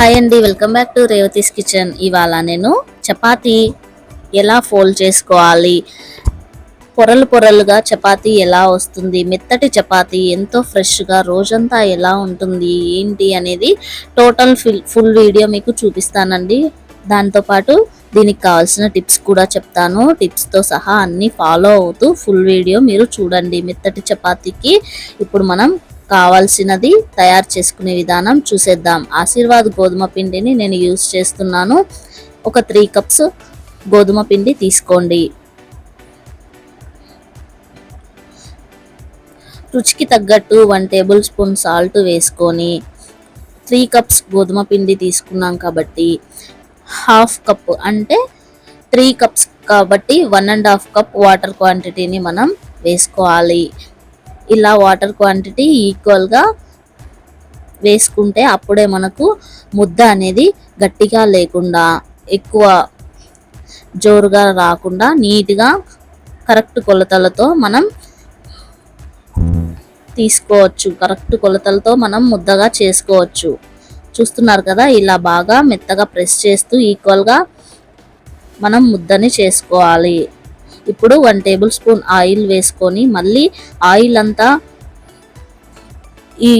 Hi అండి welcome back to Revathi's kitchen ఇవాళ నేను చపాతీ ఎలా ఫోల్డ్ చేసుకోవాలి? పొరలు పొరలుగా చపాతీ ఎలా వస్తుంది? మెత్తటి చపాతీ ఎంతో ఫ్రెష్గా రోజంతా ఎలా ఉంటుంది? ఏంటి అనేది టోటల్ ఫుల్ ఫుల్ వీడియో మీకు చూపిస్తానండి. దాంతోపాటు దీనికి కావాల్సిన టిప్స్ కూడా చెప్తాను. టిప్స్తో సహా అన్నీ ఫాలో అవుతూ ఫుల్ వీడియో మీరు చూడండి. మెత్తటి చపాతీకి ఇప్పుడు మనం కావాల్సినది తయారు చేసుకునే విధానం చూసేద్దాం. ఆశీర్వాద్ గోధుమ పిండిని నేను యూజ్ చేస్తున్నాను. ఒక త్రీ కప్స్ గోధుమ పిండి తీసుకోండి. రుచికి తగ్గట్టు వన్ టేబుల్ స్పూన్ సాల్ట్ వేసుకొని త్రీ కప్స్ గోధుమ పిండి తీసుకున్నాం కాబట్టి హాఫ్ కప్ అంటే త్రీ కప్స్ కాబట్టి one and half cup water క్వాంటిటీని మనం వేసుకోవాలి. ఇలా వాటర్ క్వాంటిటీ ఈక్వల్గా వేసుకుంటే అప్పుడే మనకు ముద్ద అనేది గట్టిగా లేకుండా ఎక్కువ జోరుగా రాకుండా నీట్గా కరెక్ట్ కొలతలతో మనం తీసుకోవచ్చు. కరెక్ట్ కొలతలతో మనం ముద్దగా చేసుకోవచ్చు. చూస్తున్నారు కదా ఇలా బాగా మెత్తగా ప్రెస్ చేస్తూ ఈక్వల్గా మనం ముద్దని చేసుకోవాలి. ఇప్పుడు వన్ టేబుల్ స్పూన్ ఆయిల్ వేసుకొని మళ్ళీ ఆయిల్ అంతా ఈ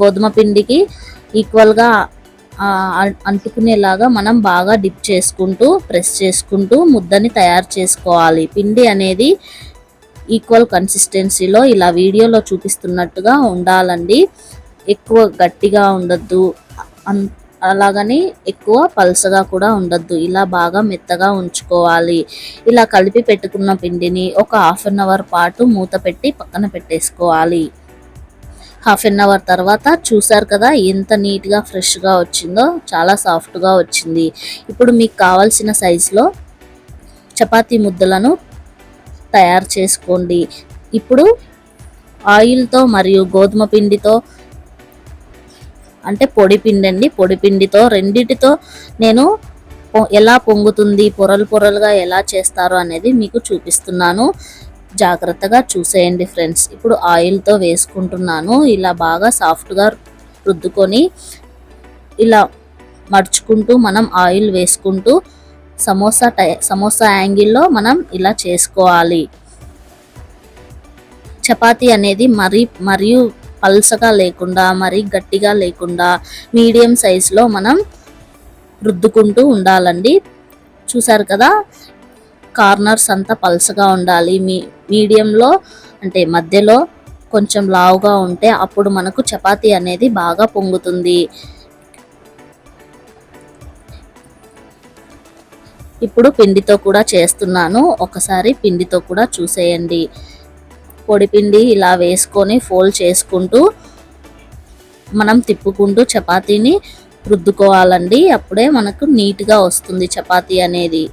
గోధుమ పిండికి ఈక్వల్గా అంటుకునేలాగా మనం బాగా డిప్ చేసుకుంటూ ప్రెస్ చేసుకుంటూ ముద్దని తయారు చేసుకోవాలి. పిండి అనేది ఈక్వల్ కన్సిస్టెన్సీలో ఇలా వీడియోలో చూపిస్తున్నట్టుగా ఉండాలండి. ఎక్కువ గట్టిగా ఉండద్దు. అలాగని ఎక్కువ పల్సగా కూడా ఉండద్దు. ఇలా బాగా మెత్తగా ఉంచుకోవాలి. ఇలా కలిపి పెట్టుకున్న పిండిని ఒక హాఫ్ అన్ అవర్ పాటు మూత పెట్టి పక్కన పెట్టేసుకోవాలి. హాఫ్ అన్ అవర్ తర్వాత చూసారు కదా ఎంత నీట్గా ఫ్రెష్గా వచ్చిందో చాలా సాఫ్ట్గా వచ్చింది. ఇప్పుడు మీకు కావాల్సిన సైజులో చపాతీ ముద్దలను తయారు చేసుకోండి. ఇప్పుడు ఆయిల్తో మరియు గోధుమ పిండితో అంటే పొడి పిండి అండి పొడి పిండితో రెండిటితో నేను ఎలా పొంగుతుంది పొరలు పొరలుగా ఎలా చేస్తారు అనేది మీకు చూపిస్తున్నాను. జాగ్రత్తగా చూసేయండి ఫ్రెండ్స్. ఇప్పుడు ఆయిల్తో వేసుకుంటున్నాను. ఇలా బాగా సాఫ్ట్గా రుద్దుకొని ఇలా మడుచుకుంటూ మనం ఆయిల్ వేసుకుంటూ సమోసా టై సమోసా యాంగిల్లో మనం ఇలా చేసుకోవాలి. చపాతీ అనేది మరీ మరియు పల్సగా లేకుండా మరీ గట్టిగా లేకుండా మీడియం సైజులో మనం రుద్దుకుంటూ ఉండాలండి. చూసారు కదా? కార్నర్స్ అంతా పల్సగా ఉండాలి. మీ మీడియంలో అంటే మధ్యలో కొంచెం లావుగా ఉంటే అప్పుడు మనకు చపాతీ అనేది బాగా పొంగుతుంది. ఇప్పుడు పిండితో కూడా చేస్తున్నాను. ఒకసారి పిండితో కూడా చూసేయండి. పొడిపిండి ఇలా వేసుకొని ఫోల్డ్ చేసుకుంటూ మనం తిప్పుకుంటూ చపాతీని రుద్దుకోవాలండి. అప్పుడే మనకు నీట్గా వస్తుంది చపాతీ అనేది.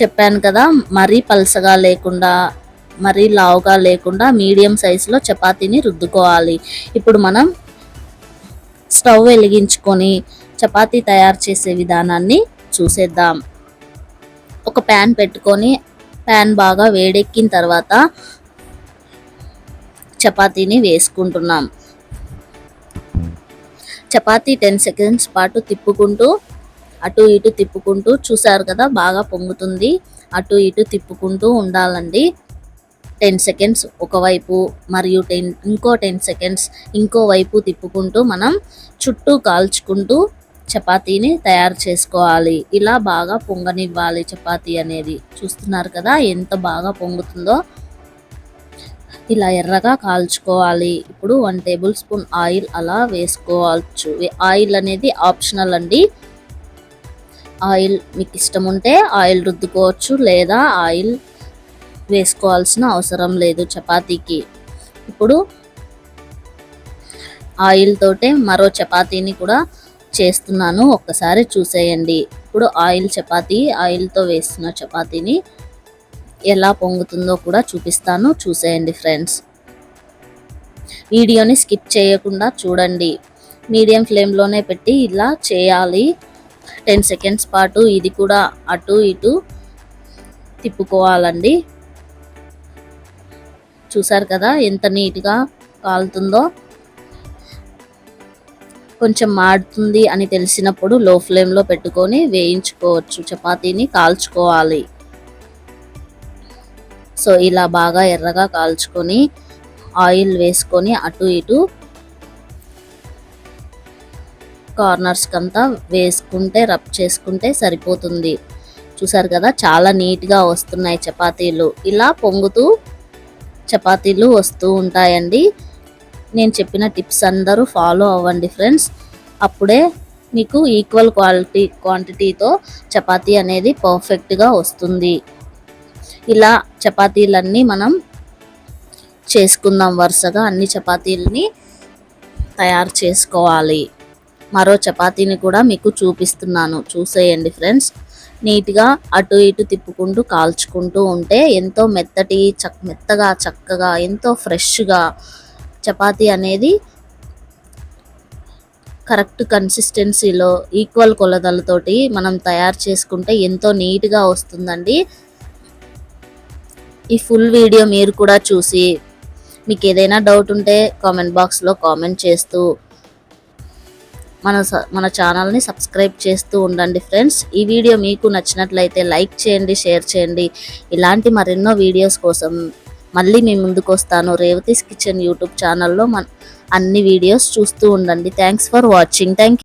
చెప్పాను కదా మరీ పలసగా లేకుండా మరీ లావుగా లేకుండా మీడియం సైజులో చపాతీని రుద్దుకోవాలి. ఇప్పుడు మనం స్టవ్ వెలిగించుకొని చపాతీ తయారు చేసే విధానాన్ని చూసేద్దాం. ఒక ప్యాన్ పెట్టుకొని ప్యాన్ బాగా వేడెక్కిన తర్వాత చపాతీని వేసుకుంటున్నాం. చపాతీ టెన్ సెకండ్స్ పాటు తిప్పుకుంటూ అటు ఇటు తిప్పుకుంటూ చూసారు కదా బాగా పొంగుతుంది. అటు ఇటు తిప్పుకుంటూ ఉండాలండి. టెన్ సెకండ్స్ ఒకవైపు మరియు టెన్ ఇంకో టెన్ సెకండ్స్ ఇంకోవైపు తిప్పుకుంటూ మనం చుట్టూ కాల్చుకుంటూ చపాతీని తయారు చేసుకోవాలి. ఇలా బాగా పొంగనివ్వాలి చపాతీ అనేది. చూస్తున్నారు కదా ఎంత బాగా పొంగుతుందో. ఇలా ఎర్రగా కాల్చుకోవాలి. ఇప్పుడు వన్ టేబుల్ స్పూన్ ఆయిల్ అలా వేసుకోవచ్చు. ఆయిల్ అనేది ఆప్షనల్ అండి. ఆయిల్ మీకు ఇష్టం ఉంటే ఆయిల్ రుద్దుకోవచ్చు లేదా ఆయిల్ వేసుకోవాల్సిన అవసరం లేదు చపాతీకి. ఇప్పుడు ఆయిల్ తోటే మరో చపాతీని కూడా చేస్తున్నాను ఒక్కసారి చూసేయండి. ఇప్పుడు ఆయిల్ చపాతీ ఆయిల్తో వేస్తున్న చపాతీని ఎలా పొంగుతుందో కూడా చూపిస్తాను. చూసేయండి ఫ్రెండ్స్. వీడియోని స్కిప్ చేయకుండా చూడండి. మీడియం ఫ్లేమ్లోనే పెట్టి ఇలా చేయాలి. టెన్ సెకండ్స్ పాటు ఇది కూడా అటు ఇటు తిప్పుకోవాలండి. చూసారు కదా ఎంత నీట్గా కాలుతుందో? కొంచెం మాడుతుంది అని తెలిసినప్పుడు లో ఫ్లేమ్లో పెట్టుకొని వేయించుకోవచ్చు. చపాతీని కాల్చుకోవాలి. సో ఇలా బాగా ఎర్రగా కాల్చుకొని ఆయిల్ వేసుకొని అటు ఇటు కార్నర్స్కి అంతా వేసుకుంటే రబ్ చేసుకుంటే సరిపోతుంది. చూసారు కదా చాలా నీట్గా వస్తున్నాయి చపాతీలు. ఇలా పొంగుతూ చపాతీలు వస్తూ ఉంటాయండి. నేను చెప్పిన టిప్స్ అందరూ ఫాలో అవ్వండి ఫ్రెండ్స్. అప్పుడే మీకు ఈక్వల్ క్వాలిటీ క్వాంటిటీతో చపాతీ అనేది పర్ఫెక్ట్గా వస్తుంది. ఇలా చపాతీలన్నీ మనం చేసుకుందాం వరుసగా అన్ని చపాతీలని తయారు చేసుకోవాలి. మరో చపాతీని కూడా మీకు చూపిస్తున్నాను. చూసేయండి ఫ్రెండ్స్. నీట్గా అటు ఇటు తిప్పుకుంటూ కాల్చుకుంటూ ఉంటే ఎంతో మెత్తటి చక్ మెత్తగా చక్కగా ఎంతో ఫ్రెష్గా చపాతీ అనేది కరెక్ట్ కన్సిస్టెన్సీలో ఈక్వల్ కొలతలతోటి మనం తయారు చేసుకుంటే ఎంతో నీట్గా వస్తుందండి. ఈ ఫుల్ వీడియో మీరు కూడా చూసి మీకు ఏదైనా డౌట్ ఉంటే కామెంట్ బాక్స్లో కామెంట్ చేస్తూ మన స- మన ఛానల్ని సబ్స్క్రైబ్ చేస్తూ ఉండండి ఫ్రెండ్స్. ఈ వీడియో మీకు నచ్చినట్లయితే లైక్ చేయండి షేర్ చేయండి. ఇలాంటి మరెన్నో వీడియోస్ కోసం మళ్ళీ మీ ముందుకు వస్తాను. రేవతీస్ కిచెన్ యూట్యూబ్ ఛానల్లో మన అన్ని వీడియోస్ చూస్తూ ఉండండి. Thanks for watching. థ్యాంక్